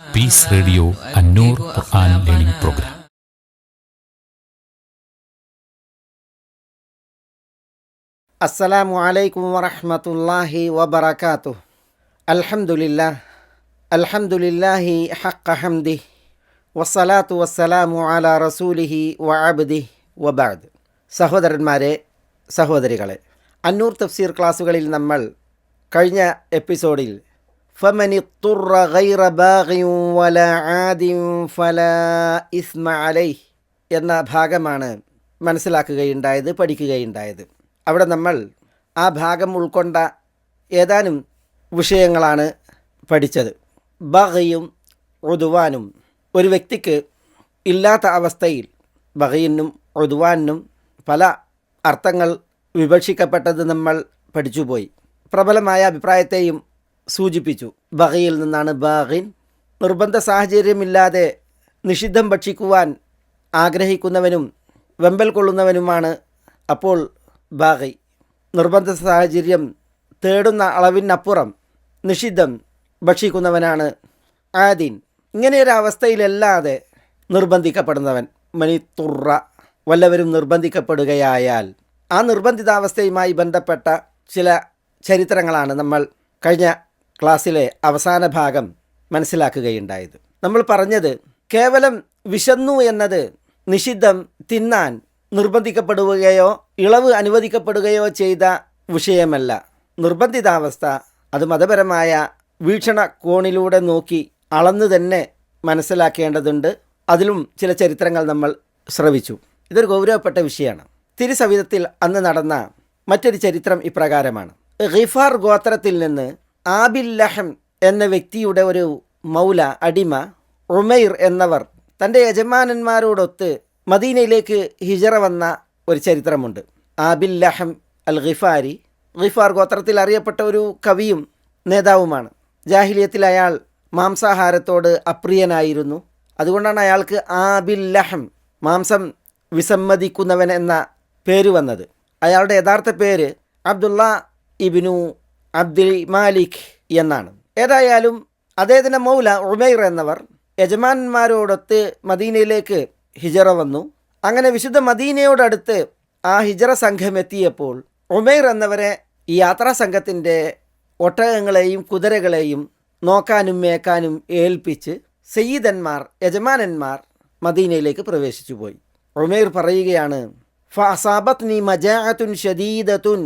Peace radio Annoor Quran learning program അസ്സലാമു അലൈക്കും വറഹ്മത്തുള്ളാഹി വബറകാതു അൽഹംദുലില്ലാ അൽഹംദുലില്ലാഹി ഹഖ ഹംദി വസ്സലാത്തു വസ്സലാമു അലാ റസൂലിഹി വഅബ്ദി വബഅദ് സഹോദരന്മാരെ സഹോദരികളെ അന്നൂർ തഫ്സീർ ക്ലാസുകളിൽ നമ്മൾ കഴിഞ്ഞ എപ്പിസോഡിൽ فمن اضطر غير باغ ولا عاد فلا إثم عليه എന്ന ഭാഗമാണ് മനസ്സിലാക്കുകയുണ്ടായത് പഠിക്കുകയുണ്ടായത് അവിടെ നമ്മൾ ആ ഭാഗം ഉൾക്കൊണ്ട ഏതാനും വിഷയങ്ങളാണ് പഠിച്ചത് ബഹയും ഉതുവാനും ഒരു വ്യക്തിക്ക് ഇല്ലാത്ത അവസ്ഥയിൽ ബഹയിനും ഉതുവാനും പല അർത്ഥങ്ങൾ വിവക്ഷിക്കപ്പെട്ടത് നമ്മൾ പഠിച്ചുപോയി പ്രബലമായ അഭിപ്രായത്തെയും സൂചിപ്പിച്ചു. ബഹയിൽ നിന്നാണ് ബഹിൻ നിർബന്ധ സാഹചര്യമില്ലാതെ നിഷിദ്ധം ഭക്ഷിക്കുവാൻ ആഗ്രഹിക്കുന്നവനും വെമ്പൽ കൊള്ളുന്നവനുമാണ് അപ്പോൾ ബാഗി. നിർബന്ധ സാഹചര്യം തേടുന്ന അളവിനപ്പുറം നിഷിദ്ധം ഭക്ഷിക്കുന്നവനാണ് ആദീൻ. ഇങ്ങനെയൊരവസ്ഥയിലല്ലാതെ നിർബന്ധിക്കപ്പെടുന്നവൻ മനിത്തുറ. വല്ലവരും നിർബന്ധിക്കപ്പെടുകയായാൽ ആ നിർബന്ധിതാവസ്ഥയുമായി ബന്ധപ്പെട്ട ചില ചരിത്രങ്ങളാണ് നമ്മൾ കഴിഞ്ഞ ക്ലാസ്സിലെ അവസാന ഭാഗം മനസ്സിലാക്കുകയുണ്ടായത്. നമ്മൾ പറഞ്ഞത് കേവലം വിശന്നു എന്നത് നിഷിദ്ധം തിന്നാൻ നിർബന്ധിക്കപ്പെടുകയോ ഇളവ് അനുവദിക്കപ്പെടുകയോ ചെയ്ത വിഷയമല്ല. നിർബന്ധിതാവസ്ഥ അത് മതപരമായ വീക്ഷണ കോണിലൂടെ നോക്കി അളന്നു തന്നെ മനസ്സിലാക്കേണ്ടതുണ്ട്. അതിലും ചില ചരിത്രങ്ങൾ നമ്മൾ ശ്രവിച്ചു. ഇതൊരു ഗൗരവപ്പെട്ട വിഷയമാണ്. തിരുസവിധത്തിൽ അന്ന് നടന്ന മറ്റൊരു ചരിത്രം ഇപ്രകാരമാണ്. ഖിഫാർ ഗോത്രത്തിൽ നിന്ന് ആബിൽ ലഹം എന്ന വ്യക്തിയുടെ ഒരു മൗല അടിമ ഉമൈർ എന്നവർ തന്റെ യജമാനന്മാരോടൊത്ത് മദീനയിലേക്ക് ഹിജറ വന്ന ഒരു ചരിത്രമുണ്ട്. ആബിൽ ലഹം അൽ ഖിഫാരി ഖിഫാർ ഗോത്രത്തിൽ അറിയപ്പെട്ട ഒരു കവിയും നേതാവുമാണ്. ജാഹിലിയത്തിൽ അയാൾ മാംസാഹാരത്തോട് അപ്രിയനായിരുന്നു. അതുകൊണ്ടാണ് അയാൾക്ക് ആബിൽ ലഹം മാംസം വിസമ്മതിക്കുന്നവൻ എന്ന പേര് വന്നത്. അയാളുടെ യഥാർത്ഥ പേര് അബ്ദുള്ള ഇബിനു അബ്ദുൽ മാലിക് എന്നാണ്. ഏതായാലും അദ്ദേഹത്തിന്റെ മൗല ഉമൈർ എന്നവർ യജമാനന്മാരോടൊത്ത് മദീനയിലേക്ക് ഹിജറ വന്നു. അങ്ങനെ വിശുദ്ധ മദീനയോടടുത്ത് ആ ഹിജറ സംഘം എത്തിയപ്പോൾ ഉമൈർ എന്നവരെ ഈ യാത്രാ സംഘത്തിന്റെ ഒട്ടകങ്ങളെയും കുതിരകളെയും നോക്കാനും മേക്കാനും ഏൽപ്പിച്ച് സയ്യിദന്മാർ യജമാനന്മാർ മദീനയിലേക്ക് പ്രവേശിച്ചു പോയി. ഉമൈർ പറയുകയാണ് ഫസാബത്ത് നീ മജാഅത്തുൻ ഷദീദത്തുൻ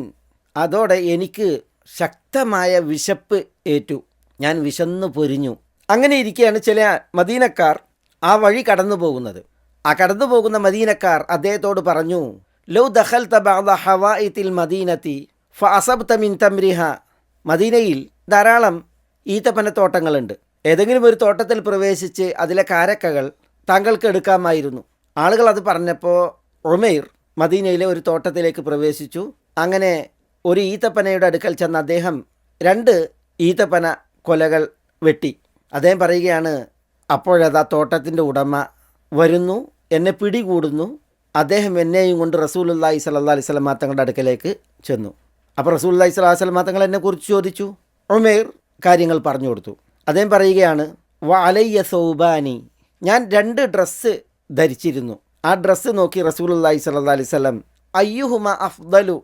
അതോടെ എനിക്ക് ശക്തമായ വിശപ്പ് ഏറ്റു. ഞാൻ വിശന്നു പൊരിഞ്ഞു. അങ്ങനെ ഇരിക്കുകയാണ് ചില മദീനക്കാർ ആ വഴി കടന്നു പോകുന്നത്. ആ കടന്നു പോകുന്ന മദീനക്കാർ അദ്ദേഹത്തോട് പറഞ്ഞു ലൗ ദഹൽ ഹവാഇത്തിൽ മദീനത്തി ഫഅസബ്ത മിൻ തംരിഹ. മദീനയിൽ ധാരാളം ഈത്തപ്പനത്തോട്ടങ്ങളുണ്ട്. ഏതെങ്കിലും ഒരു തോട്ടത്തിൽ പ്രവേശിച്ച് അതിലെ കാരക്കകൾ താങ്കൾക്ക് എടുക്കാമായിരുന്നു. ആളുകൾ അത് പറഞ്ഞപ്പോൾ ഒമൈർ മദീനയിലെ ഒരു തോട്ടത്തിലേക്ക് പ്രവേശിച്ചു. അങ്ങനെ ഒരു ഈത്തപ്പനയുടെ അടുക്കൽ ചെന്ന് അദ്ദേഹം രണ്ട് ഈത്തപ്പന കൊലകൾ വെട്ടി. അദ്ദേഹം പറയുകയാണ് അപ്പോഴതാ തോട്ടത്തിന്റെ ഉടമ വരുന്നു എന്നെ പിടികൂടുന്നു. അദ്ദേഹം എന്നെയും കൊണ്ട് റസൂലുല്ലാഹി സല്ലാ അലൈഹി സ്വലം തങ്ങളുടെ അടുക്കലേക്ക് ചെന്നു. അപ്പോൾ റസൂലുല്ലാഹി സ്വലാഹു സ്വലം തങ്ങൾ എന്നെക്കുറിച്ച് ചോദിച്ചു? ഉമേർ കാര്യങ്ങൾ പറഞ്ഞു കൊടുത്തു. അദ്ദേഹം പറയുകയാണ് വ അലയ്യ സൗബാനി. ഞാൻ രണ്ട് ഡ്രസ്സ് ധരിച്ചിരുന്നു. ആ ഡ്രസ്സ് നോക്കി റസൂലുല്ലാഹി സല്ലാ അലൈഹി സ്വലം അയ്യുഹുമ അഫ്ദലു.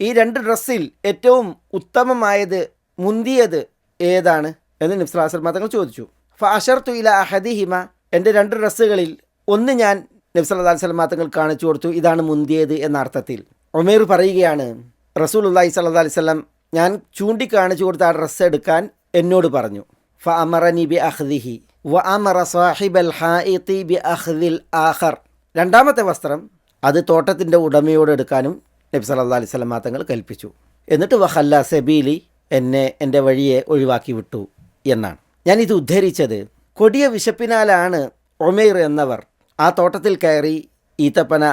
ഈ രണ്ട് ഡ്രസ്സിൽ ഏറ്റവും ഉത്തമമായത് മുന്തിയത് ഏതാണ് എന്ന് നിഫ്സലാസ്ലമ തങ്ങൾ ചോദിച്ചു. ഫാഷർ അഹദി അഹദിഹിമ. എന്റെ രണ്ട് ഡ്രസ്സുകളിൽ ഒന്ന് ഞാൻ നബ്സല്ലാ സ്വലമ തങ്ങൾ കാണിച്ചു കൊടുത്തു. ഇതാണ് മുന്തിയത് എന്ന അർത്ഥത്തിൽ. ഒമേർ പറയുകയാണ് റസൂൽ അള്ളാഹി അലൈഹി സ്വലം ഞാൻ ചൂണ്ടിക്കാണിച്ചു കൊടുത്ത ആ ഡ്രസ്സ് എടുക്കാൻ എന്നോട് പറഞ്ഞു. ഫ അമറ ബി അഹ്ദിഹി. വ അമറ സാഹിബ് അൽ ഹാഇ ബി അഹ്ദിൽ ആഖർ. രണ്ടാമത്തെ വസ്ത്രം അത് തോട്ടത്തിന്റെ ഉടമയോട് എടുക്കാനും നബി സല്ലാ അലൈഹി സ്വലമ തങ്ങൾ കൽപ്പിച്ചു. എന്നിട്ട് വഹല്ല സെബീലി എന്നെ എന്റെ വഴിയെ ഒഴിവാക്കി വിട്ടു എന്നാണ്. ഞാനിത് ഉദ്ധരിച്ചത് കൊടിയ വിശപ്പിനാലാണ് ഒമേർ എന്നവർ ആ തോട്ടത്തിൽ കയറി ഈത്തപ്പന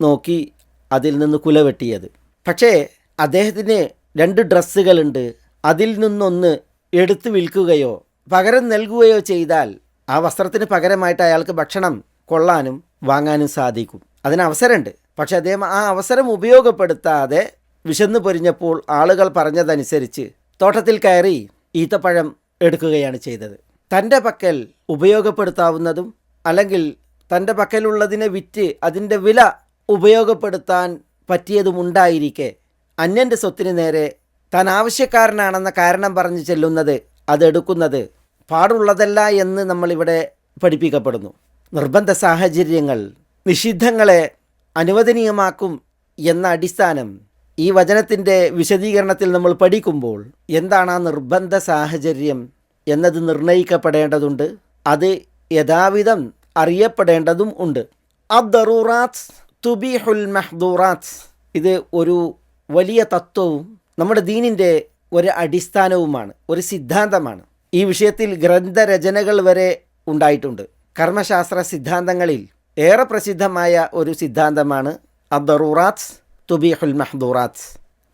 നോക്കി അതിൽ നിന്ന് കുല വെട്ടിയത്. പക്ഷേ അദ്ദേഹത്തിന് രണ്ട് ഡ്രസ്സുകളുണ്ട്. അതിൽ നിന്നൊന്ന് എടുത്തു വിൽക്കുകയോ പകരം നൽകുകയോ ചെയ്താൽ ആ വസ്ത്രത്തിന് പകരമായിട്ട് അയാൾക്ക് ഭക്ഷണം കൊള്ളാനും വാങ്ങാനും സാധിക്കും. അതിന് അവസരമുണ്ട്. പക്ഷെ അദ്ദേഹം ആ അവസരം ഉപയോഗപ്പെടുത്താതെ വിശന്നു പൊരിഞ്ഞപ്പോൾ ആളുകൾ പറഞ്ഞതനുസരിച്ച് തോട്ടത്തിൽ കയറി ഈത്തപ്പഴം എടുക്കുകയാണ് ചെയ്തത്. തന്റെ പക്കൽ ഉപയോഗപ്പെടുത്താവുന്നതും അല്ലെങ്കിൽ തന്റെ പക്കലുള്ളതിനെ വിറ്റ് അതിന്റെ വില ഉപയോഗപ്പെടുത്താൻ പറ്റിയതുമുണ്ടായിരിക്കെ അന്യന്റെ സ്വത്തിന് നേരെ താൻ ആവശ്യക്കാരനാണെന്ന കാരണം പറഞ്ഞ് ചെല്ലുന്നത് അതെടുക്കുന്നത് പാടുള്ളതല്ല എന്ന് നമ്മളിവിടെ പഠിപ്പിക്കപ്പെടുന്നു. നിർബന്ധ സാഹചര്യങ്ങൾ നിഷിദ്ധങ്ങളെ അനുവദനീയമാക്കും എന്ന അടിസ്ഥാനം ഈ വചനത്തിന്റെ വിശദീകരണത്തിൽ നമ്മൾ പഠിക്കുമ്പോൾ എന്താണ് ആ നിർബന്ധ സാഹചര്യം എന്നത് നിർണയിക്കപ്പെടേണ്ടതുണ്ട്? അത് യഥാവിധം അറിയപ്പെടേണ്ടതും ഉണ്ട്. അദ്ദറൂറാത്ത് തുബിഹുൽ മഹ്ദൂറാത്ത്. ഇത് ഒരു വലിയ തത്വവും നമ്മുടെ ദീനിന്റെ ഒരു അടിസ്ഥാനവുമാണ് ഒരു സിദ്ധാന്തമാണ്. ഈ വിഷയത്തിൽ ഗ്രന്ഥരചനകൾ വരെ ഉണ്ടായിട്ടുണ്ട്. കർമ്മശാസ്ത്ര സിദ്ധാന്തങ്ങളിൽ ഏറെ പ്രസിദ്ധമായ ഒരു സിദ്ധാന്തമാണ് അദറൂറാത്ത് തുബീഹുൽ മഹ്ദൂറാത്ത്.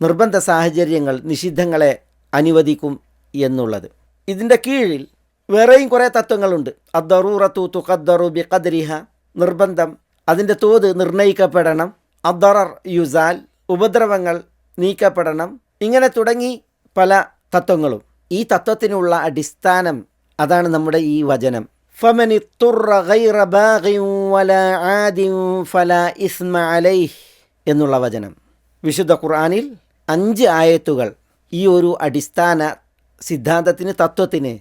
നിർബന്ധ സാഹചര്യങ്ങൾ നിഷിദ്ധങ്ങളെ അനുവദിക്കും എന്നുള്ളത്. ഇതിന്റെ കീഴിൽ വേറെയും കുറേ തത്വങ്ങളുണ്ട്. അദ്ദറൂറത്തു തുഖദ്ദറു ബി ഖദ്രിഹ നിർബന്ധം അതിന്റെ തോത് നിർണയിക്കപ്പെടണം അദ്ദറർ യുസാൽ ഉപദ്രവങ്ങൾ നീക്കപ്പെടണം ഇങ്ങനെ തുടങ്ങി പല തത്വങ്ങളും. ഈ തത്വത്തിനുള്ള അടിസ്ഥാനം അതാണ് നമ്മുടെ ഈ വചനം. فمن اضطر غير باغ ولا عاد فلا إثم عليه എന്നുള്ള വചനം വിശുദ്ധ ഖുർആനിൽ അഞ്ച് ആയത്തുകൾ ഈ ഒരു അടിസ്ഥാന സിദ്ധാന്തത്തിന് തത്വത്തിന്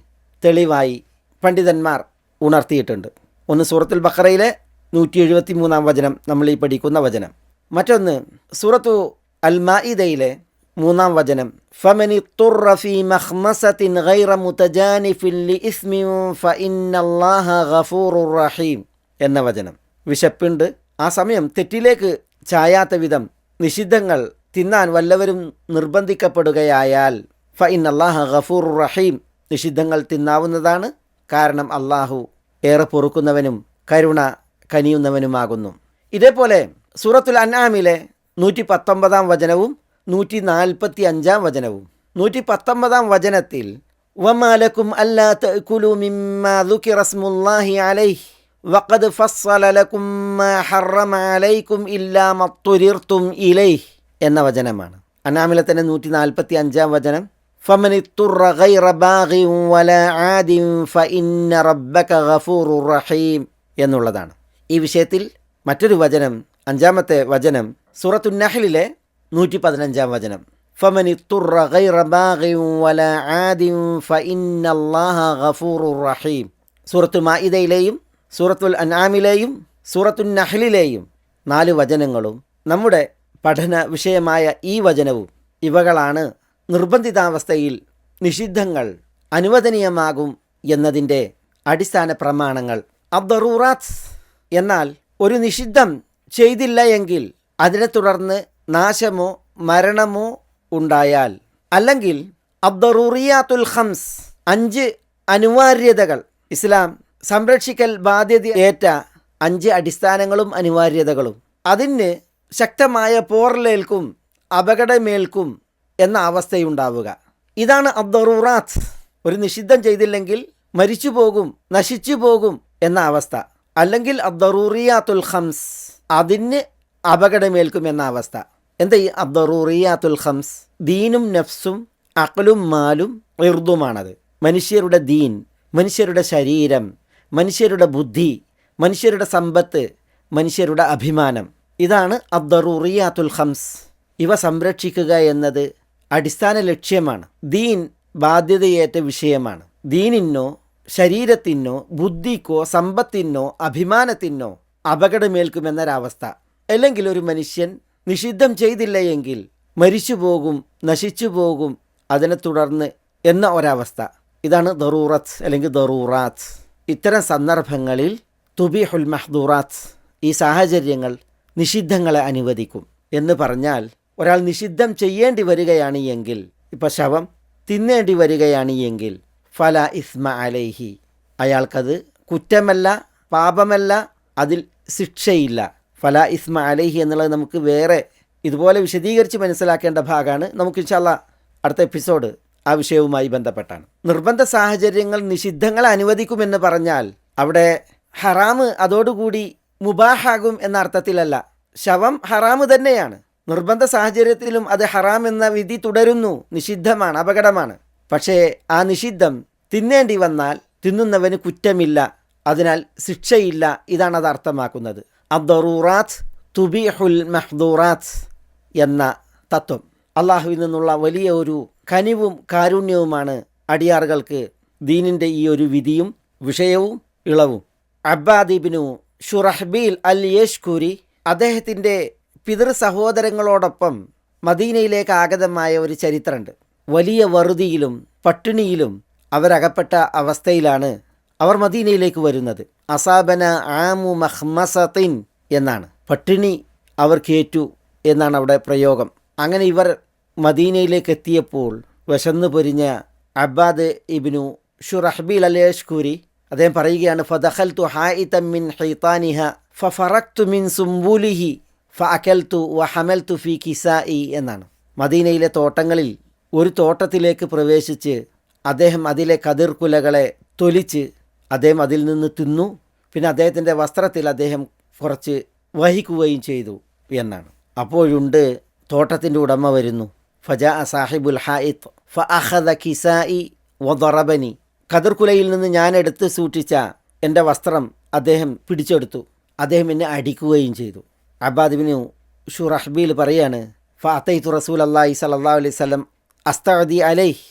തെളിവായി പണ്ഡിതന്മാർ ഉണർത്തിയിട്ടുണ്ട് ഒന്ന് സൂറത്തുൽ ബഖറയിലെ നൂറ്റി എഴുപത്തി മൂന്നാം വചനം നമ്മൾ ഈ പഠിക്കുന്ന വചനം മറ്റൊന്ന് സൂറത്തു അൽ മാഇദയിലെ മൂന്നാം വചനം. ഫമനി തുറഫി മഹ്മസത്തിൻ ഗൈറ മുതജാനിഫിൻ ലി ഇസ്മിൻ ഫഇന്നല്ലാഹ ഗഫൂറുർ റഹീം എന്ന വചനം. വിശപ്പുണ്ട്. ആ സമയം തെറ്റിലേക്ക് ചായാത്ത വിധം നിഷിദ്ധങ്ങൾ തിന്നാൻ വല്ലവരും നിർബന്ധിക്കപ്പെടുകയായാൽ ഫഇന്നല്ലാഹ ഗഫൂറുർ റഹീം നിഷിദ്ധങ്ങൾ തിന്നാവുന്നതാണ്. കാരണം അള്ളാഹു ഏറെ പൊറുക്കുന്നവനും കരുണ കനിയുന്നവനുമാകുന്നു. ഇതേപോലെ സൂറത്തുൽ അൻആമിലെ നൂറ്റി പത്തൊമ്പതാം വചനവും നൂറ്റി നാൽപ്പത്തി അഞ്ചാം വചനവും നൂറ്റി പത്തൊമ്പതാം വചനത്തിൽ വമാലക്കും അല്ലാ തഅ്കുലു മിമ്മാ ذُكِرَ اسْمُ اللَّهِ عَلَيْهِ وقد فصل لكم ما حرم عليكم إلا ما اضطررتم إليه എന്ന വചനമാണ് അനാമിലെ തന്നെ നൂറ്റി നാൽപ്പത്തി അഞ്ചാം വചനം فمن اضطر غير باغ ولا عاد فإن ربك غفور رحيم എന്നുള്ളതാണ് ഈ വിഷയത്തിൽ മറ്റൊരു വചനം അഞ്ചാമത്തെ വചനം സൂറത്തു നഹ്ലിലെ നൂറ്റി പതിനഞ്ചാം വചനം فمن اضطر غير باغ ولا عاد فإن الله غفور رحيم സൂറത്തു മാഇദയിലെയും സൂറത്തുൽ അൻആമിലെയും സൂറത്തുൽ നഹ്ലിലെയും നാല് വചനങ്ങളും നമ്മുടെ പഠന വിഷയമായ ഈ വചനവും ഇവകളാണ് നിർബന്ധിതാവസ്ഥയിൽ നിഷിദ്ധങ്ങൾ അനുവദനീയമാകും എന്നതിൻ്റെ അടിസ്ഥാന പ്രമാണങ്ങൾ അബ്ദറൂറാത്ത് എന്നാൽ ഒരു നിഷിദ്ധം ചെയ്തില്ല എങ്കിൽ അതിനെ തുടർന്ന് നാശമോ മരണമോ ഉണ്ടായാൽ അല്ലെങ്കിൽ അബ്ദറൂറിയാത്തുൽ ഹംസ് അഞ്ച് അനിവാര്യതകൾ ഇസ്ലാം സംരക്ഷിക്കൽ ബാധ്യത ഏറ്റ അഞ്ച് അടിസ്ഥാനങ്ങളും അനിവാര്യതകളും അതിന് ശക്തമായ പോറലേൽക്കും അപകടമേൽക്കും എന്ന അവസ്ഥയുണ്ടാവുക. ഇതാണ് അബ്ദറൂറാത്ത്. ഒരു നിഷിദ്ധം ചെയ്തില്ലെങ്കിൽ മരിച്ചു പോകും നശിച്ചു പോകും എന്ന അവസ്ഥ. അല്ലെങ്കിൽ അബ്ദറൂറിയാത്തുൽ ഹംസ് അതിന് അപകടമേൽക്കും എന്ന അവസ്ഥ. എന്താ ഈ അബ്ദറൂറിയാത്തുൽ ഹംസ് ദീനും നഫ്സും അക്കലും മാലും ഇർദുമാണത്. മനുഷ്യരുടെ ദീൻ മനുഷ്യരുടെ ശരീരം മനുഷ്യരുടെ ബുദ്ധി മനുഷ്യരുടെ സമ്പത്ത് മനുഷ്യരുടെ അഭിമാനം. ഇതാണ് അബ്ദറൂറിയാത്തുൽ ഹംസ് ഇവ സംരക്ഷിക്കുക എന്നത് അടിസ്ഥാന ലക്ഷ്യമാണ്. ദീൻ ബാധ്യതയേറ്റ വിഷയമാണ്. ദീനിനോ ശരീരത്തിനോ ബുദ്ധിക്കോ സമ്പത്തിനോ അഭിമാനത്തിനോ അപകടമേൽക്കുമെന്നൊരവസ്ഥ. അല്ലെങ്കിൽ ഒരു മനുഷ്യൻ നിഷിദ്ധം ചെയ്തില്ല എങ്കിൽ മരിച്ചു പോകും നശിച്ചു പോകും അതിനെ തുടർന്ന് എന്ന ഒരവസ്ഥ. ഇതാണ് ദറൂറത്ത് അല്ലെങ്കിൽ ദറൂറാത്ത്. ഇത്തരം സന്ദർഭങ്ങളിൽ തുബിഹുൽ മഹ്ദൂറാത്ത് ഈ സാഹചര്യങ്ങൾ നിഷിദ്ധങ്ങളെ അനുവദിക്കും എന്ന് പറഞ്ഞാൽ ഒരാൾ നിഷിദ്ധം ചെയ്യേണ്ടി വരികയാണ് എങ്കിൽ ഇപ്പോൾ ശവം തിന്നേണ്ടി വരികയാണ് എങ്കിൽ ഫല ഇസ്മ അലൈഹി. അയാൾക്കത് കുറ്റമല്ല പാപമല്ല അതിൽ ശിക്ഷയില്ല. ഫല ഇസ്മ അലൈഹി എന്നുള്ളത് നമുക്ക് വേറെ ഇതുപോലെ വിശദീകരിച്ച് മനസ്സിലാക്കേണ്ട ഭാഗമാണ്. നമുക്ക് ഇൻഷാല്ല അടുത്ത എപ്പിസോഡ് ആ വിഷയവുമായി ബന്ധപ്പെട്ടാണ്. നിർബന്ധ സാഹചര്യങ്ങൾ നിഷിദ്ധങ്ങൾ അനുവദിക്കുമെന്ന് പറഞ്ഞാൽ അവിടെ ഹറാമ് അതോടുകൂടി മുബാഹാകും എന്ന അർത്ഥത്തിലല്ല. ശവം ഹറാമ് തന്നെയാണ്. നിർബന്ധ സാഹചര്യത്തിലും അത് ഹറാം എന്ന വിധി തുടരുന്നു. നിഷിദ്ധമാണ് അപകടമാണ്. പക്ഷേ ആ നിഷിദ്ധം തിന്നേണ്ടി വന്നാൽ തിന്നുന്നവന് കുറ്റമില്ല. അതിനാൽ ശിക്ഷയില്ല. ഇതാണ് അത് അർത്ഥമാക്കുന്നത്. അദ്ദറൂറാത്ത് തുബിഹുൽ മഹ്ദൂറാത്ത് എന്ന തത്വം. അള്ളാഹുവിൽ നിന്നുള്ള വലിയ ഒരു കനിവും കാരുണ്യവുമാണ് അടിയാറുകൾക്ക് ദീനിന്റെ ഈ ഒരു വിധിയും വിഷയവും ഇളവും. അബ്ബാദിബിനു ഷുറഹ്ബീൽ അൽ യേഷ്കൂരി അദ്ദേഹത്തിന്റെ പിതൃ സഹോദരങ്ങളോടൊപ്പം മദീനയിലേക്ക് ആഗതമായ ഒരു ചരിത്രമുണ്ട്. വലിയ വറുതിയിലും പട്ടിണിയിലും അവരകപ്പെട്ട അവസ്ഥയിലാണ് അവർ മദീനയിലേക്ക് വരുന്നത്. അസാബന ആമു മഹ്മസത്തിൻ എന്നാണ്. പട്ടിണി അവർക്കേറ്റു എന്നാണ് അവിടെ പ്രയോഗം. അങ്ങനെ ഇവർ മദീനയിലേക്ക് എത്തിയപ്പോൾ വിശന്നു പൊരിഞ്ഞ അബ്ബാദ് ഇബ്നു ഷുറഹ്ബീൽ അലേഷ്കൂരി അദ്ദേഹം പറയുകയാണ് ഫദഹൽ തു ഹായിതം മിൻ ഹൈത്താനിഹ ഫറക്തു മിൻ സുംബുലിഹി ഹമൽ തു ഫി കിസായി എന്നാണ്. മദീനയിലെ തോട്ടങ്ങളിൽ ഒരു തോട്ടത്തിലേക്ക് പ്രവേശിച്ച് അദ്ദേഹം അതിലെ കതിർക്കുലകളെ തൊലിച്ച് അദ്ദേഹം അതിൽ നിന്ന് തിന്നു. പിന്നെ അദ്ദേഹത്തിന്റെ വസ്ത്രത്തിൽ അദ്ദേഹം കുറച്ച് വഹിക്കുകയും ചെയ്തു എന്നാണ്. അപ്പോഴുണ്ട് തോട്ടത്തിന്റെ ഉടമ വരുന്നു. ഫജ സാഹിബുൽ ഹായിത്ത്. ഫ അഹദ കിസായി വദറബനി കതിർക്കുലയിൽ നിന്ന് ഞാൻ എടുത്ത് സൂക്ഷിച്ച എന്റെ വസ്ത്രം അദ്ദേഹം പിടിച്ചെടുത്തു. അദ്ദേഹം എന്നെ അടിക്കുകയും ചെയ്തു. അബാദിബിനു ഷുറഹ്ബീൽ പറയാണ് ഫഅത്തൈത്തു റസൂൽ അള്ളാഹി സല്ലാ അലൈഹി സ്വലം അസ്തഅദി അലൈഹ്.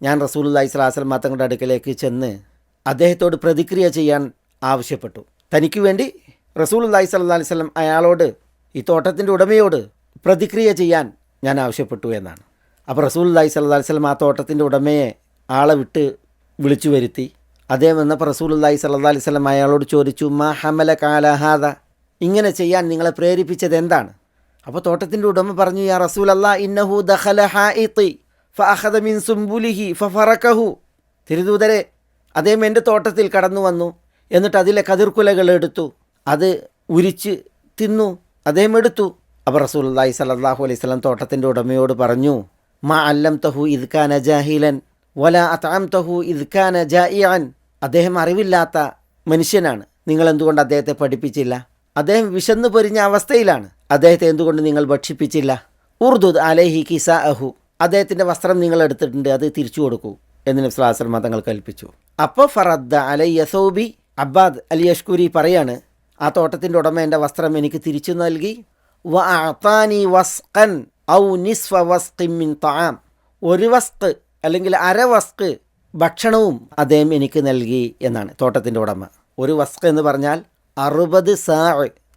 ഞാൻ റസൂൽ അള്ളാഹി സ്വലാഹു വസ്ലം മാത്തങ്ങളുടെ അടുക്കലേക്ക് ചെന്ന് അദ്ദേഹത്തോട് പ്രതിക്രിയ ചെയ്യാൻ ആവശ്യപ്പെട്ടു. തനിക്ക് വേണ്ടി റസൂൽ അള്ളാഹി അലൈഹി സ്വലം അയാളോട് ഈ തോട്ടത്തിന്റെ ഉടമയോട് പ്രതിക്രിയ ചെയ്യാൻ ഞാൻ ആവശ്യപ്പെട്ടു എന്നാണ്. അപ്പോൾ റസൂൽ അള്ളാഹി സല്ലാ അലൈഹി സ്വലം ആ തോട്ടത്തിന്റെ ഉടമയെ ആളെ വിട്ട് വിളിച്ചു വരുത്തി. അദ്ദേഹം വന്നപ്പോൾ റസൂൽ അള്ളാഹി സല്ലാ അലൈഹി സ്വലം അയാളോട് ചോദിച്ചു മാ ഹമല കാലഹാദ ഇങ്ങനെ ചെയ്യാൻ നിങ്ങളെ പ്രേരിപ്പിച്ചത് എന്താണ്? അപ്പോൾ തോട്ടത്തിന്റെ ഉടമ പറഞ്ഞു യാ റസൂൽ അല്ലാ ഇന്നഹു ദഖല ഹാഇത്തി ഫഅഖദ മിൻ സുംബുലിഹി തിരുദൂതരെ അദ്ദേഹം എന്റെ തോട്ടത്തിൽ കടന്നു വന്നു. എന്നിട്ട് അതിലെ കതിർക്കുലകൾ എടുത്തു. അത് ഉരിച്ച് തിന്നു. അദ്ദേഹം എടുത്തു. അപ്പോൾ റസൂൽ സലല്ലാഹു അലൈഹി സ്വലം തോട്ടത്തിന്റെ ഉടമയോട് പറഞ്ഞു മാ അല്ലം തഹു ഇദ്ഖാന ജാഹിലൻ വല അതാം തഹു ഇദ്ഖാന ജായിയാൻ അദ്ദേഹം അറിവില്ലാത്ത മനുഷ്യനാണ്. നിങ്ങൾ എന്തുകൊണ്ട് അദ്ദേഹത്തെ പഠിപ്പിച്ചില്ല? അദ്ദേഹം വിശന്നു പൊരിഞ്ഞ അവസ്ഥയിലാണ്. അദ്ദേഹത്തെ എന്തുകൊണ്ട് നിങ്ങൾ ഭക്ഷിപ്പിച്ചില്ല? ഉർദുദ് അലഹി കിസ അഹു അദ്ദേഹത്തിന്റെ വസ്ത്രം നിങ്ങൾ എടുത്തിട്ടുണ്ട്. അത് തിരിച്ചു കൊടുക്കൂ. എന്ന് നബ്സ്ലാസ്ലമ തങ്ങൾ കൽപ്പിച്ചു. അപ്പോൾ ഫറദ്ദ അലൈ യസൗബി അബ്ബാദ് അലി യഷ്കൂരി പറയാണ് ആ തോട്ടത്തിന്റെ ഉടമ എന്റെ വസ്ത്രം എനിക്ക് തിരിച്ചു നൽകി. വ വസ്കൻ ഔ നിസ്ഫ വസ്കിൻ താം ഒരു വസ്ക് അല്ലെങ്കിൽ അര വസ്ക് ഭക്ഷണവും അദ്ദേഹം എനിക്ക് നൽകി എന്നാണ് തോട്ടത്തിന്റെ ഉടമ. ഒരു വസ്ക് എന്ന് പറഞ്ഞാൽ അറുപത് സാ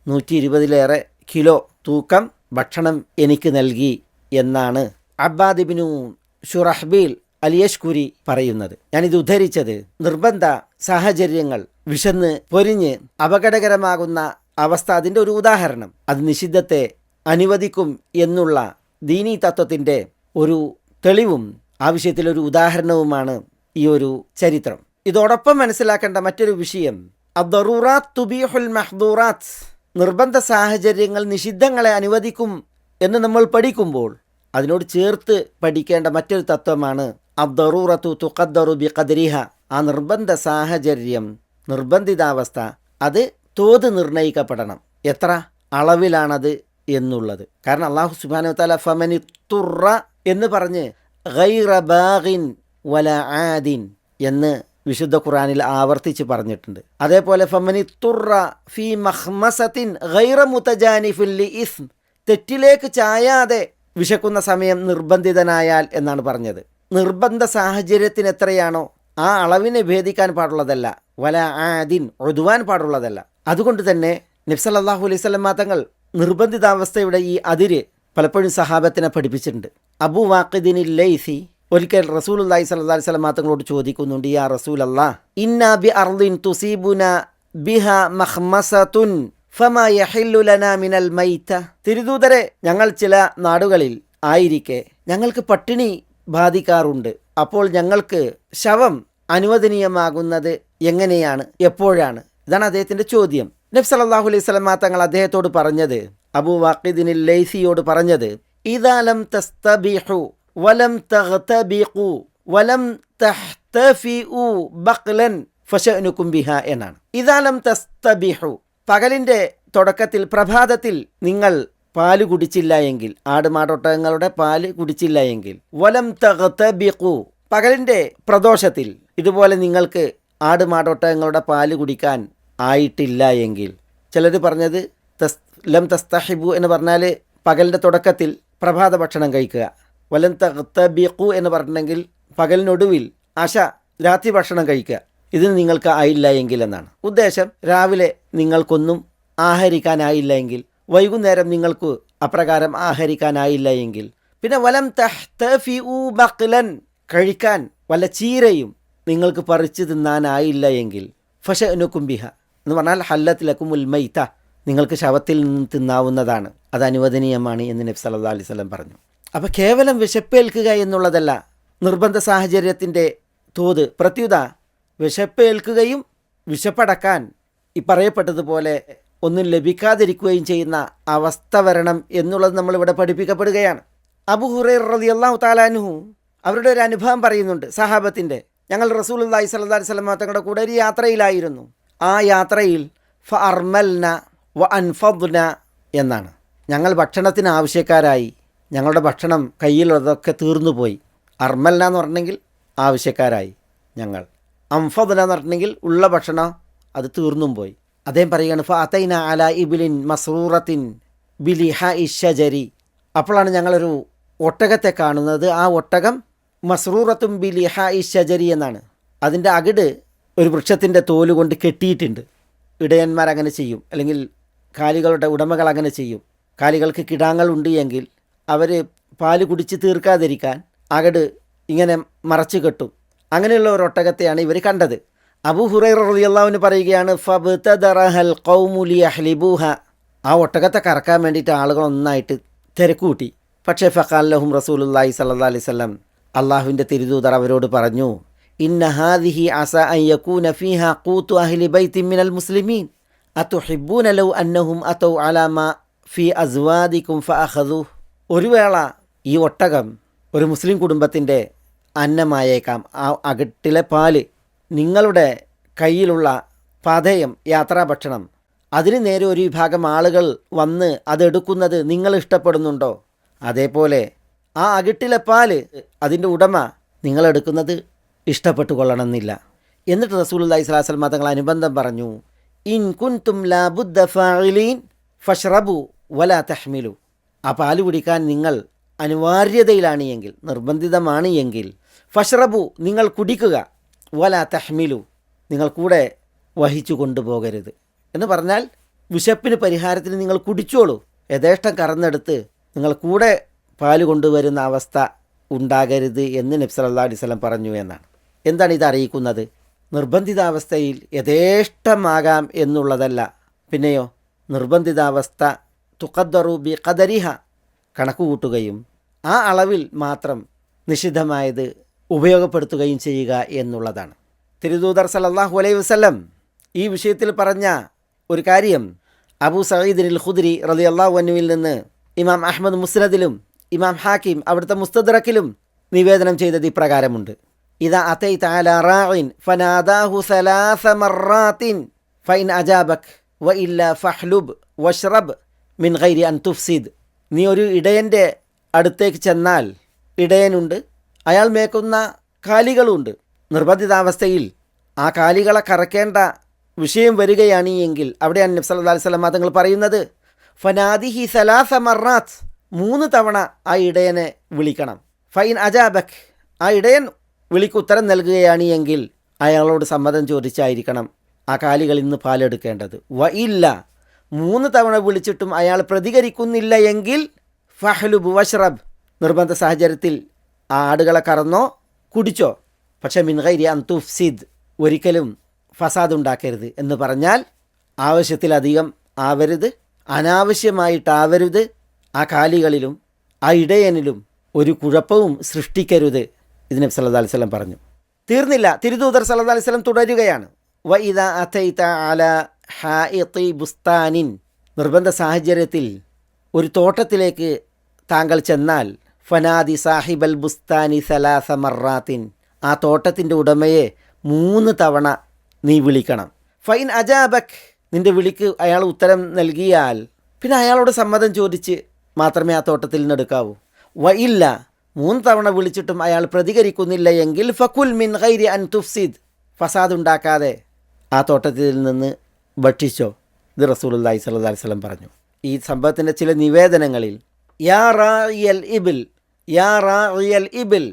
നൂറ്റി ഇരുപതിലേറെ കിലോ തൂക്കം ഭക്ഷണം എനിക്ക് നൽകി എന്നാണ് അബ്ബാദിബിനു ഷുറഹ്ബീൽ അലിയഷ്കുരി പറയുന്നത്. ഞാനിത് ഉദ്ധരിച്ചത് നിർബന്ധ സാഹചര്യങ്ങൾ വിശന്ന് പൊരിഞ്ഞ് അപകടകരമാകുന്ന അവസ്ഥ അതിന്റെ ഒരു ഉദാഹരണം. അത് നിഷിദ്ധത്തെ അനുവദിക്കും എന്നുള്ള ദീനീ തത്വത്തിന്റെ ഒരു തെളിവും ആവശ്യത്തിലൊരു ഉദാഹരണവുമാണ് ഈ ഒരു ചരിത്രം. ഇതോടൊപ്പം മനസ്സിലാക്കേണ്ട മറ്റൊരു വിഷയം. തുബീഹുൽ മഹ്ദൂറാത്ത് നിർബന്ധ സാഹചര്യങ്ങൾ നിഷിദ്ധങ്ങളെ അനുവദിക്കും എന്ന് നമ്മൾ പഠിക്കുമ്പോൾ അതിനോട് ചേർത്ത് പഠിക്കേണ്ട മറ്റൊരു തത്വമാണ് അദ്ദറൂറത്തു തുഖദ്ദറു ബി കദരിഹ ആ നിർബന്ധ സാഹചര്യം നിർബന്ധിതാവസ്ഥ അത് തോത് നിർണയിക്കപ്പെടണം. എത്ര? അളവിലാണത് എന്നുള്ളത്. കാരണം അള്ളാഹു സുബാന ഫമനി തുറ എന്ന് പറഞ്ഞ് ഗൈറ ബാഗിൻ വല ആദിൻ എന്ന് വിശുദ്ധ ഖുറാനിൽ ആവർത്തിച്ച് പറഞ്ഞിട്ടുണ്ട്. അതേപോലെ ഫമനി തുറ ഫി മഹ്മസത്തിൻ ഗൈറ മുത്തജാനിഫിൻ ലി ഇസ്ം. തെറ്റിലേക്ക് ചായാതെ വിശക്കുന്ന സമയം നിർബന്ധിതനായാൽ എന്നാണ് പറഞ്ഞത്. നിർബന്ധ സാഹചര്യത്തിന് എത്രയാണോ ആ അളവിനെ ഭേദിക്കാൻ പാടുള്ളതല്ല. വല ആദിൻ ഒതുവാൻ പാടുള്ളതല്ല. അതുകൊണ്ട് തന്നെ നബ്സല്ലാഹു അലൈഹി സ്വലം തങ്ങൾ നിർബന്ധിതാവസ്ഥയുടെ ഈ അതിര് പലപ്പോഴും സഹാബത്തിനെ പഠിപ്പിച്ചിട്ടുണ്ട്. അബു വാഖിദിൻ ലൈസി ഒരിക്കൽ റസൂൽ അള്ളാഹി അലൈഹി സ്വലം തങ്ങളോട് ചോദിക്കുന്നുണ്ട് യാ റസൂൽ അല്ലാ ഇന്നാ ബി അർദിൻ തുസീബുന ബിഹ മഹ്മസത്തുൻ തിരുദൂതരെ ഞങ്ങൾ ചില നാടുകളിൽ ആയിരിക്കെ ഞങ്ങൾക്ക് പട്ടിണി ബാധിക്കാറുണ്ട്. അപ്പോൾ ഞങ്ങൾക്ക് ശവം അനുവദനീയമാകുന്നത് എങ്ങനെയാണ്? എപ്പോഴാണ്? ഇതാണ് അദ്ദേഹത്തിന്റെ ചോദ്യം. നബ് സല്ലല്ലാഹു അലൈഹി സ്വലമ തങ്ങൾ അദ്ദേഹത്തോട് പറഞ്ഞത്. അബു വാഖിദിനിൽ ലൈസിയോട് പറഞ്ഞത് ഇതാലം തസ്തബിഹു വലം തഹ്തബിഖു വലം തഹ്തഫിഉ ബഖ്ലൻ ഫശഅനുക്കും ബിഹ എന്നാണ്. ഇദാലം തസ്തബിഹു പകലിന്റെ തുടക്കത്തിൽ പ്രഭാതത്തിൽ നിങ്ങൾ പാൽ കുടിച്ചില്ല എങ്കിൽ ആടുമാടൊട്ടകങ്ങളുടെ പാൽ കുടിച്ചില്ല എങ്കിൽ വലം തകത്തബിഖു പകലിന്റെ പ്രദോഷത്തിൽ ഇതുപോലെ നിങ്ങൾക്ക് ആട് മാടോട്ടങ്ങളുടെ പാൽ കുടിക്കാൻ ആയിട്ടില്ല എങ്കിൽ. ചിലർ പറഞ്ഞത് തസ് ലം തസ്തഹിബു എന്ന് പറഞ്ഞാൽ പകലിന്റെ തുടക്കത്തിൽ പ്രഭാത ഭക്ഷണം കഴിക്കുക. വലം തഖ്തബിഖു എന്ന് പറഞ്ഞിട്ടുണ്ടെങ്കിൽ പകലിനൊടുവിൽ ആശ രാത്രി ഭക്ഷണം കഴിക്കുക. ഇതിന് നിങ്ങൾക്ക് ആയില്ല എങ്കിൽ എന്നാണ്. ഉദ്ദേശം രാവിലെ നിങ്ങൾക്കൊന്നും ആഹരിക്കാനായില്ല എങ്കിൽ വൈകുന്നേരം നിങ്ങൾക്ക് അപ്രകാരം ആഹരിക്കാനായില്ല എങ്കിൽ. പിന്നെ വലം ബഖ്ലൻ കഴിക്കാൻ വല്ല ചീരയും നിങ്ങൾക്ക് പറിച്ചു തിന്നാനായില്ല എങ്കിൽ. ഫഷ ബിഹ. എന്ന് പറഞ്ഞാൽ ഹല്ലത്തിലക്കും ഉൽമൈത്ത നിങ്ങൾക്ക് ശവത്തിൽ നിന്ന് തിന്നാവുന്നതാണ്. അത് അനുവദനീയമാണ് എന്ന് നബി അല്ലാ അലൈഹി പറഞ്ഞു. അപ്പോൾ കേവലം വിശപ്പേൽക്കുക എന്നുള്ളതല്ല നിർബന്ധ സാഹചര്യത്തിന്റെ തോത്. പ്രത്യുത വിശപ്പേൽക്കുകയും വിശപ്പടക്കാൻ ഈ പറയപ്പെട്ടതുപോലെ ഒന്നും ലഭിക്കാതിരിക്കുകയും ചെയ്യുന്ന അവസ്ഥ വരണം എന്നുള്ളത് നമ്മളിവിടെ പഠിപ്പിക്കപ്പെടുകയാണ്. അബു ഹുറൈർ അള്ളാഹു താലാനുഹു അവരുടെ ഒരു അനുഭവം പറയുന്നുണ്ട് സഹാബത്തിന്റെ. ഞങ്ങൾ റസൂലുള്ളാഹി സ്വല്ലല്ലാഹി അലൈഹി സ്വലം തങ്ങളുടെ കൂടെ ഒരു യാത്രയിലായിരുന്നു. ആ യാത്രയിൽ ഫ അർമൽന വ അൻഫദ്ന എന്നാണ്. ഞങ്ങൾ ഭക്ഷണത്തിന് ആവശ്യക്കാരായി. ഞങ്ങളുടെ ഭക്ഷണം കയ്യിലുള്ളതൊക്കെ തീർന്നുപോയി അർമൽന എന്ന് പറഞ്ഞെങ്കിൽ ആവശ്യക്കാരായി ഞങ്ങൾ. അംഫദ്ന എന്ന് പറഞ്ഞെങ്കിൽ ഉള്ള ഭക്ഷണം അത് തീർന്നും പോയി. അദ്ദേഹം പറയുകയാണ് ഫ അതൈന അല ഇബിലിൻ മസ്റൂറത്തിൻ ബിലിഹ ഇഷജരി അപ്പോഴാണ് ഞങ്ങളൊരു ഒട്ടകത്തെ കാണുന്നത്. ആ ഒട്ടകം മസ്റൂറത്തും ബിലിഹ ഇഷജരി എന്നാണ്. അതിന്റെ അകിട് ഒരു വൃക്ഷത്തിന്റെ തോൽ കൊണ്ട് കെട്ടിയിട്ടുണ്ട്. ഇടയന്മാർ അങ്ങനെ ചെയ്യും. അല്ലെങ്കിൽ കാലികളുടെ ഉടമകൾ അങ്ങനെ ചെയ്യും. കാലികൾക്ക് കിടാങ്ങൾ ഉണ്ട് എങ്കിൽ അവർ പാൽ കുടിച്ച് തീർക്കാതിരിക്കാൻ അകട് ഇങ്ങനെ മറച്ചു കെട്ടും. അങ്ങനെയുള്ള ഒരു ഒട്ടകത്തെയാണ് ഇവർ കണ്ടത്. അബു ഹുറൈർ റളിയല്ലാഹുവിന് പറയുകയാണ് ഫബ്തദറഹൽ ഖൗമു ലിയഹ്ലിബൂഹ. ആ ഒട്ടകത്തെ കറക്കാൻ വേണ്ടിയിട്ട് ആളുകൾ ഒന്നായിട്ട് തിരക്കൂട്ടി പക്ഷേ ഫഖാലഹും റസൂലുള്ളാഹി സ്വല്ലല്ലാഹി അലൈഹി വസല്ലം അള്ളാഹുവിന്റെ തിരുദൂതർ അവരോട് പറഞ്ഞു ഇന്ന ഹാദിഹി അസ അൻ യകൂന ഫീഹ ഖൂതു അഹ്ലി ബൈത്തിൻ മിനൽ മുസ്ലിമീൻ അതുഹിബ്ബൂന ലൗ അന്നഹും അതൗ അലാ മാ ഫി അസ്വാദിക്കും ഫഅഖദു. ഒരു വേള ഈ ഒട്ടകം ഒരു മുസ്ലിം കുടുംബത്തിന്റെ അന്നമായേക്കാം ആ അകട്ടിലെ പാൽ നിങ്ങളുടെ കയ്യിലുള്ള പാതയം യാത്രാഭക്ഷണം. അതിന് നേരെ ഒരു വിഭാഗം ആളുകൾ വന്ന് അതെടുക്കുന്നത് നിങ്ങൾ ഇഷ്ടപ്പെടുന്നുണ്ടോ? അതേപോലെ ആ അകിട്ടിലെ പാൽ അതിന്റെ ഉടമ നിങ്ങളെടുക്കുന്നത് ഇഷ്ടപ്പെട്ടു കൊള്ളണമെന്നില്ല എന്നിട്ട് സ്വല്ലല്ലാഹി അലൈഹി വസല്ലം തങ്ങൾ അനുബന്ധം പറഞ്ഞു ഇൻ കുൻതും ലാ ബുദ്ദ ഫാഇലീൻ ഫഷ്റബു വല തഹ്മിലു. ആ പാൽ കുടിക്കാൻ നിങ്ങൾ അനിവാര്യതയിലാണ് എങ്കിൽ നിർബന്ധിതമാണ് എങ്കിൽ ഫഷ്റബു നിങ്ങൾ കുടിക്കുക. വലാ തഹ്മിലു നിങ്ങൾ കൂടെ വഹിച്ചു കൊണ്ടുപോകരുത്. എന്ന് പറഞ്ഞാൽ വിശപ്പിന് പരിഹാരത്തിന് നിങ്ങൾ കുടിച്ചോളൂ. യഥേഷ്ടം കറന്നെടുത്ത് നിങ്ങൾ കൂടെ പാൽ കൊണ്ടുവരുന്ന അവസ്ഥ ഉണ്ടാകരുത് എന്ന് നബി സല്ലല്ലാഹു അലൈഹി വസല്ലം പറഞ്ഞു എന്നാണ്. എന്താണ് ഇത് അറിയിക്കുന്നത്? നിർബന്ധിതാവസ്ഥയിൽ യഥേഷ്ടമാകാം എന്നുള്ളതല്ല. പിന്നെയോ നിർബന്ധിതാവസ്ഥ തുഖദ്ദറു ബി കദരിഹ കണക്ക് കൂട്ടുകയും ആ അളവിൽ മാത്രം നിഷിദ്ധമായത് ഉപയോഗപ്പെടുത്തുകയും ചെയ്യുക എന്നുള്ളതാണ്. തിരുദൂതർ സലല്ലാഹു അലൈഹി വസ്ലം ഈ വിഷയത്തിൽ പറഞ്ഞ ഒരു കാര്യം അബൂ സഈദിനിൽ ഖുദ്രി റളിയല്ലാഹു അൻഹുവിൽ നിന്ന് ഇമാം അഹമ്മദ് മുസ്നദിലും ഇമാം ഹാക്കിം അവിടുത്തെ മുസ്തദ്റക്കിലും നിവേദനം ചെയ്തത് ഇപ്രകാരമുണ്ട്. ഇതാ അതൈ റാഇൻ ഫനാദാഹു സലാസ ഫൈൻ അജാബക് വ ഇല്ല ഫഹ്ലുബ് വഷ്റബ് മിൻ ഗൈരി അൻ തുഫ്സീദ്. നീ ഒരു ഇടയന്റെ അടുത്തേക്ക് ചെന്നാൽ ഇടയനുണ്ട് അയാൾ മേക്കുന്ന കാലികളുണ്ട്. നിർബന്ധിതാവസ്ഥയിൽ ആ കാലികളെ കറക്കേണ്ട വിഷയം വരികയാണ് എങ്കിൽ അവിടെയാണ് നബ്സ് അല്ലാ അലൈഹി തങ്ങൾ പറയുന്നത് ഫനാദിഹി സലാസ മറാത്ത് മൂന്ന് തവണ ആ ഇടയനെ വിളിക്കണം. ഫൈൻ അജാബക്. ആ ഇടയൻ വിളിക്ക് ഉത്തരം നൽകുകയാണ് എങ്കിൽ അയാളോട് സമ്മതം ചോദിച്ചായിരിക്കണം ആ കാലികൾ ഇന്ന് പാലെടുക്കേണ്ടത്. വ ഇല്ല. മൂന്ന് തവണ വിളിച്ചിട്ടും അയാൾ പ്രതികരിക്കുന്നില്ല എങ്കിൽ ഫഹ്ലുബ് വഷ്റബ്. നിർബന്ധ സാഹചര്യത്തിൽ ആടുകളെ കറന്നോ കുടിച്ചോ. പക്ഷേ മിൻഗൈരി അന്തുഫ്സിദ് ഒരിക്കലും ഫസാദ് ഉണ്ടാക്കരുത് എന്ന് പറഞ്ഞാൽ ആവശ്യത്തിലധികം ആവരുത് അനാവശ്യമായിട്ടാവരുത് ആ കാലികളിലും ആ ഇടയനിലും ഒരു കുഴപ്പവും സൃഷ്ടിക്കരുത് ഇതിനെ സല്ലാ വസല്ലം പറഞ്ഞു. തീർന്നില്ല. തിരുദൂതർ സല്ലാ അലൈഹി വസല്ലം തുടരുകയാണ്. വ അല ഹായിത്തി ബുസ്താനിൻ നിർബന്ധ സാഹചര്യത്തിൽ ഒരു തോട്ടത്തിലേക്ക് താങ്കൾ ചെന്നാൽ ഫനാദി സാഹിബൽ ബുസ്താനി സലാസ മറാത്തിൻ. ആ തോട്ടത്തിന്റെ ഉടമയെ മൂന്ന് തവണ നീ വിളിക്കണം. ഫൈൻ അജാബക്. നിന്റെ വിളിക്ക് അയാൾ ഉത്തരം നൽകിയാൽ പിന്നെ അയാളോട് സമ്മതം ചോദിച്ച് മാത്രമേ ആ തോട്ടത്തിൽ നിന്ന് എടുക്കാവൂ. വ ഇല്ല. മൂന്ന് തവണ വിളിച്ചിട്ടും അയാൾ പ്രതികരിക്കുന്നില്ല എങ്കിൽ ഫക്കുൽ മിൻ ഹൈരി അൻ തുഫ്സിദ്. ഫസാദ് ഉണ്ടാക്കാതെ ആ തോട്ടത്തിൽ നിന്ന് ഭക്ഷിച്ചോ ഇത് റസൂൽ അലൈഹി വസല്ലം പറഞ്ഞു. ഈ സംഭവത്തിന്റെ ചില നിവേദനങ്ങളിൽ യാ റായിയൽ ഇബിൽ യാ റായിയൽ ഇബിൽ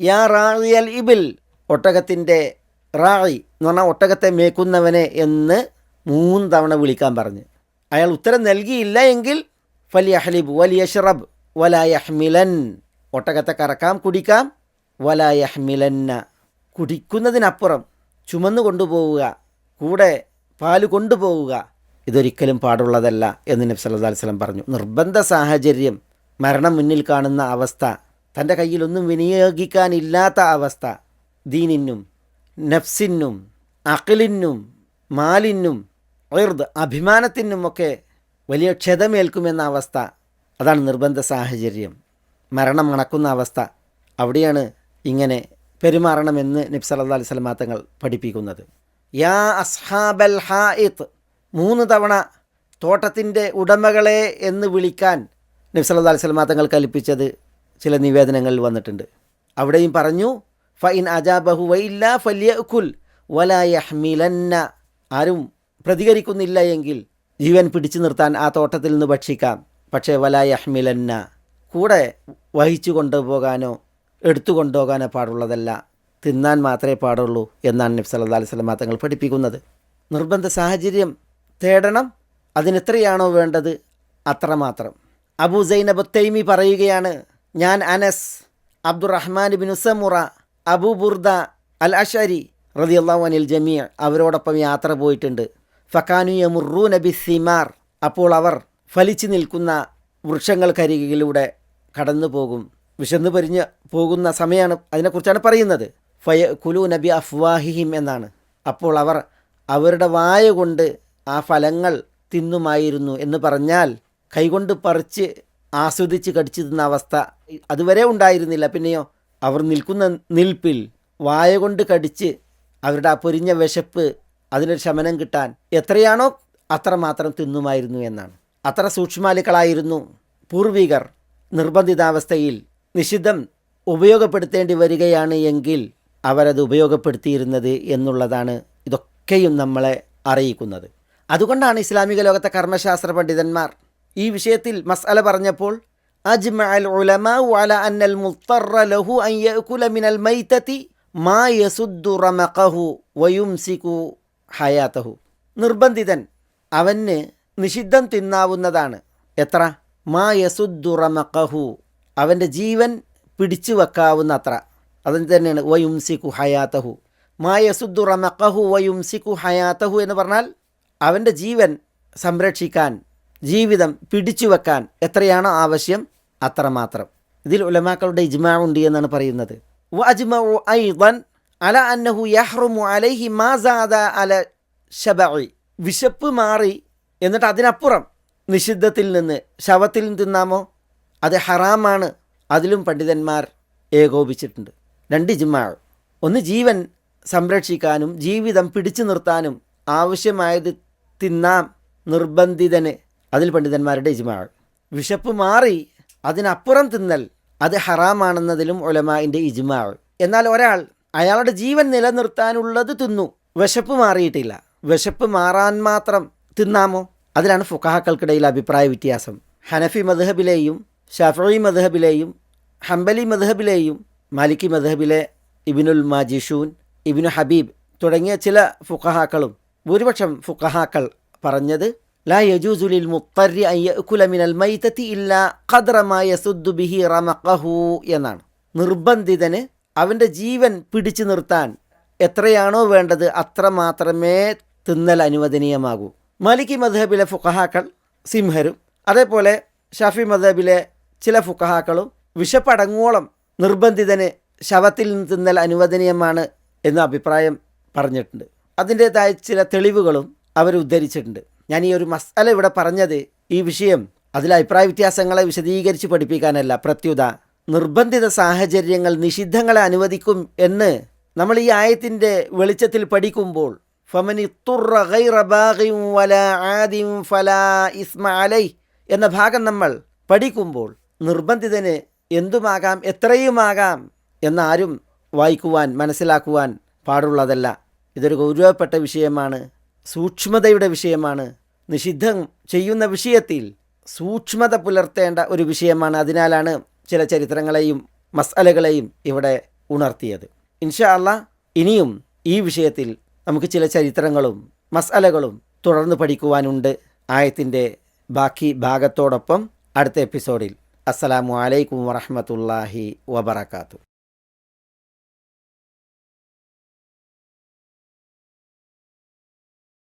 യാ റായിയൽ ഇബിൽ ഒട്ടകത്തിന്റെ റായി എന്ന് പറഞ്ഞാൽ ഒട്ടകത്തെ മേക്കുന്നവനെ എന്ന് മൂന്ന് തവണ വിളിക്കാൻ പറഞ്ഞ്. അയാൾ ഉത്തരം നൽകിയില്ല എങ്കിൽ വലിയ ഹലിബ് വലിയ ഷറബ് വലായഹ്മിലൻ ഒട്ടകത്തെ കറക്കാം കുടിക്കാം വലായഹ്മിലന്ന കുടിക്കുന്നതിനപ്പുറം ചുമന്നു കൊണ്ടുപോവുക കൂടെ പാൽ കൊണ്ടുപോവുക ഇതൊരിക്കലും പാടുള്ളതല്ല എന്ന് നബി സല്ലല്ലാഹു അലൈഹി വസല്ലം പറഞ്ഞു. നിർബന്ധ സാഹചര്യം മരണം മുന്നിൽ കാണുന്ന അവസ്ഥ തന്റെ കയ്യിലൊന്നും വിനിയോഗിക്കാനില്ലാത്ത അവസ്ഥ. ദീനിനും നഫ്സിനും അഖിലിനും മാലിനും ഇർദ് അഭിമാനത്തിനുമൊക്കെ വലിയ ക്ഷതമേൽക്കുമെന്ന അവസ്ഥ. അതാണ് നിർബന്ധ സാഹചര്യം. മരണം മണക്കുന്ന അവസ്ഥ. അവിടെയാണ് ഇങ്ങനെ പെരുമാറണമെന്ന് നബി സല്ലല്ലാഹു അലൈഹി വസല്ലം തങ്ങൾ പഠിപ്പിക്കുന്നത്. യാ അസ്ഹാബൽ ഹായിത്ത് മൂന്ന് തവണ തോട്ടത്തിന്റെ ഉടമകളെ എന്ന് വിളിക്കാൻ നബി അല്ലാ അലൈഹി വസല്ലം തങ്ങൾ കൽപ്പിച്ചത് ചില നിവേദനങ്ങളിൽ വന്നിട്ടുണ്ട്. അവിടെയും പറഞ്ഞു ഫൈൻ അജാബഹു വൈല്ല ഫല്യഖുൽ വലായഹ്മിലന്ന ആരും പ്രതികരിക്കുന്നില്ല എങ്കിൽ ജീവൻ പിടിച്ചു നിർത്താൻ ആ തോട്ടത്തിൽ നിന്ന് ഭക്ഷിക്കാം. പക്ഷേ വലായഹ്മിലന്ന കൂടെ വഹിച്ചു കൊണ്ടുപോകാനോ എടുത്തു കൊണ്ടുപോകാനോ പാടുള്ളതല്ല. തിന്നാൻ മാത്രമേ പാടുള്ളൂ എന്നാണ് നബി അല്ലാ അലൈഹി തങ്ങൾ പഠിപ്പിക്കുന്നത്. നിർബന്ധ സാഹചര്യം തേടണം. അതിനെത്രയാണോ വേണ്ടത് അത്രമാത്രം. അബു സൈനബ് തൈമി പറയുകയാണ് ഞാൻ അനസ് അബ്ദുറഹ്മാൻ ബിൻ ഉസമുറ അബു ബുർദ അൽ അഷരി റളിയല്ലാഹു അനിൽ ജമീർ അവരോടൊപ്പം യാത്ര പോയിട്ടുണ്ട്. ഫക്കാനു യമുറൂ നബി സിമാർ അപ്പോൾ അവർ ഫലിച്ചു നിൽക്കുന്ന വൃക്ഷങ്ങൾക്കരികിലൂടെ കടന്നു പോകും. വിശന്നു പരിഞ്ഞ് പോകുന്ന സമയമാണ് അതിനെക്കുറിച്ചാണ് പറയുന്നത്. ഫയ കുലു നബി അഫ്വാഹിഹിം എന്നാണ്. അപ്പോൾ അവർ അവരുടെ വായ കൊണ്ട് ആ ഫലങ്ങൾ തിന്നുമായിരുന്നു എന്ന് പറഞ്ഞാൽ കൈകൊണ്ട് പറിച്ച് ആസ്വദിച്ച് കടിച്ചു തിന്ന അവസ്ഥ അതുവരെ ഉണ്ടായിരുന്നില്ല. പിന്നെയോ അവർ നിൽക്കുന്ന നിൽപ്പിൽ വായ കൊണ്ട് കടിച്ച് അവരുടെ ആ പൊരിഞ്ഞ വിശപ്പ് അതിനൊരു ശമനം കിട്ടാൻ എത്രയാണോ അത്രമാത്രം തിന്നുമായിരുന്നു എന്നാണ്. അത്ര സൂക്ഷ്മാലുക്കളായിരുന്നു പൂർവികർ നിർബന്ധിതാവസ്ഥയിൽ നിഷിദ്ധം ഉപയോഗപ്പെടുത്തേണ്ടി വരികയാണ് എങ്കിൽ അവരത് ഉപയോഗപ്പെടുത്തിയിരുന്നത് എന്നുള്ളതാണ് ഇതൊക്കെയും നമ്മളെ അറിയിക്കുന്നത്. അതുകൊണ്ടാണ് ഇസ്ലാമിക ലോകത്തെ കർമ്മശാസ്ത്ര പണ്ഡിതന്മാർ ഈ വിഷയത്തിൽ മസ്അല പറഞ്ഞപ്പോൾ നിർബന്ധിതൻ അവന് നിഷിദ്ധം തിന്നാവുന്നതാണ്. എത്ര? മാ യസുദ്ദു റമഖഹു. അവന്റെ ജീവൻ പിടിച്ചു വെക്കാവുന്ന അത്ര അതിന് തന്നെയാണ് വയുംസിക്കു ഹയാത്തഹു മാ യസുദ്ദു റമഖഹു വയുംസിക്കു ഹയാത്തഹു എന്ന് പറഞ്ഞാൽ അവന്റെ ജീവൻ സംരക്ഷിക്കാൻ ജീവിതം പിടിച്ചു വെക്കാൻ എത്രയാണോ ആവശ്യം അത്രമാത്രം. ഇതിൽ ഉലമാക്കളുടെ ഇജ്മാ ഉണ്ട് എന്നാണ് പറയുന്നത്. അല അന്നഹു അലൈഹി അല വിശപ്പ് മാറി എന്നിട്ട് അതിനപ്പുറം നിഷിദ്ധത്തിൽ നിന്ന് ശവത്തിൽ തിന്നാമോ? അത് ഹറാമാണ്. അതിലും പണ്ഡിതന്മാർ ഏകോപിച്ചിട്ടുണ്ട്. രണ്ട് ജിമ്മാൾ ഒന്ന് ജീവൻ സംരക്ഷിക്കാനും ജീവിതം പിടിച്ചു നിർത്താനും ആവശ്യമായത് തിന്നാം നിർബന്ധിതന് അതിൽ പണ്ഡിതന്മാരുടെ ഇജ്മാൾ വിശപ്പ് മാറി അതിനപ്പുറം തിന്നൽ അത് ഹറാമാണെന്നതിലും ഒലമാന്റെ ഇജ്മാൾ എന്നാൽ ഒരാൾ അയാളുടെ ജീവൻ നിലനിർത്താനുള്ളത് തിന്നു. വിശപ്പ് മാറിയിട്ടില്ല. വിശപ്പ് മാറാൻ മാത്രം തിന്നാമോ? അതിലാണ് ഫുക്കാഹക്കൾക്കിടയിൽ അഭിപ്രായ വ്യത്യാസം. ഹനഫി മദ്ഹബിലെയും ഷഫി മദ്ഹബിലെയും ഹംബലി മദ്ഹബിലെയും മാലിക്കി മദ്ഹബിലെ ഇബിനുൽ മാജിഷൂൻ ഇബിനു ഹബീബ് തുടങ്ങിയ ചില ഫുക്കഹാക്കളും ഭൂരിപക്ഷം ഫുക്കഹാക്കൾ പറഞ്ഞത് ലാ أن يأكل من الميتة إلا قدر ما يسد به رمقه എന്നാണ്. നിർബന്ധിതന് അവന്റെ ജീവൻ പിടിച്ചു നിർത്താൻ എത്രയാണോ വേണ്ടത് അത്ര മാത്രമേ തിന്നൽ അനുവദനീയമാകൂ. മാലിക്കി മദ്ഹബിലെ ഫുക്കഹാക്കൾ സിംഹരും അതേപോലെ ഷാഫി മദ്ഹബിലെ ചില ഫുക്കഹാക്കളും വിശപ്പടങ്ങോളം നിർബന്ധിതന് ശവത്തിൽ നിന്ന് തിന്നൽ അനുവദനീയമാണ് എന്ന അഭിപ്രായം പറഞ്ഞിട്ടുണ്ട്. അതിന്റേതായ ചില തെളിവുകളും അവർ ഉദ്ധരിച്ചിട്ടുണ്ട്. ഞാൻ ഈ ഒരു മസാല ഇവിടെ പറഞ്ഞത് ഈ വിഷയം അതിലെ അഭിപ്രായ വ്യത്യാസങ്ങളെ വിശദീകരിച്ച് പഠിപ്പിക്കാനല്ല. പ്രത്യുത നിർബന്ധിത സാഹചര്യങ്ങൾ നിഷിദ്ധങ്ങളെ അനുവദിക്കും എന്ന് നമ്മൾ ഈ ആയത്തിന്റെ വെളിച്ചത്തിൽ പഠിക്കുമ്പോൾ എന്ന ഭാഗം നമ്മൾ പഠിക്കുമ്പോൾ നിർബന്ധിതന് എന്തുമാകാം എത്രയുമാകാം എന്നാരും വായിക്കുവാൻ മനസ്സിലാക്കുവാൻ പാടുള്ളതല്ല. ഇതൊരു ഗൗരവപ്പെട്ട വിഷയമാണ്. സൂക്ഷ്മതയുടെ വിഷയമാണ്. നിഷിദ്ധം ചെയ്യുന്ന വിഷയത്തിൽ സൂക്ഷ്മത പുലർത്തേണ്ട ഒരു വിഷയമാണ്. അതിനാലാണ് ചില ചരിത്രങ്ങളെയും മസാലകളെയും ഇവിടെ ഉണർത്തിയത്. ഇൻഷാ അല്ല ഇനിയും ഈ വിഷയത്തിൽ നമുക്ക് ചില ചരിത്രങ്ങളും മസാലകളും തുടർന്ന് പഠിക്കുവാനുണ്ട് ആയത്തിന്റെ ബാക്കി ഭാഗത്തോടൊപ്പം അടുത്ത എപ്പിസോഡിൽ. അസ്സലാമു അലൈക്കും വറഹമത്തല്ലാഹി വബർക്കാത്തു